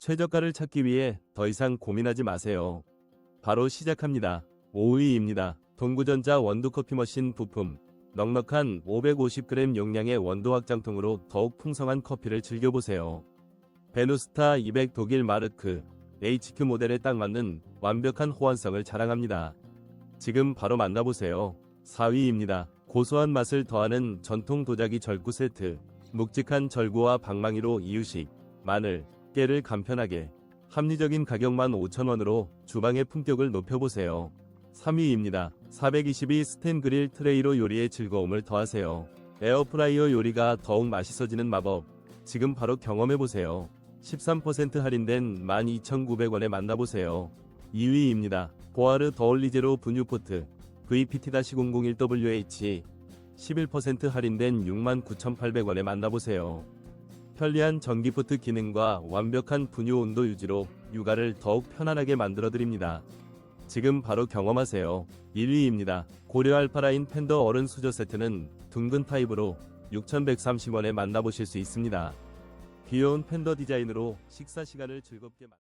최저가를 찾기 위해 더 이상 고민하지 마세요. 바로 시작합니다. 5위입니다. 동구전자 원두커피 머신 부품. 넉넉한 550g 용량의 원두 확장통으로 더욱 풍성한 커피를 즐겨보세요. 베누스타 200 독일 마르크 HQ 모델에 딱 맞는 완벽한 호환성을 자랑합니다. 지금 바로 만나보세요. 4위입니다. 고소한 맛을 더하는 전통 도자기 절구 세트. 묵직한 절구와 방망이로 이유식, 마늘, 깨를 간편하게 합리적인 가격만 5,000원으로 주방의 품격을 높여보세요. 3위입니다. 422 스텐 그릴 트레이로 요리의 즐거움을 더하세요. 에어프라이어 요리가 더욱 맛있어지는 마법. 지금 바로 경험해보세요. 13% 할인된 12,900원에 만나보세요. 2위입니다. 보아르 더올리제로 분유포트 VPT-001WH 11% 할인된 69,800원에 만나보세요. 편리한 전기포트 기능과 완벽한 분유 온도 유지로 육아를 더욱 편안하게 만들어드립니다. 지금 바로 경험하세요. 1위입니다. 고려 알파라인 팬더 어른 수저 세트는 둥근 타입으로 6,130원에 만나보실 수 있습니다. 귀여운 팬더 디자인으로 식사 시간을 즐겁게 만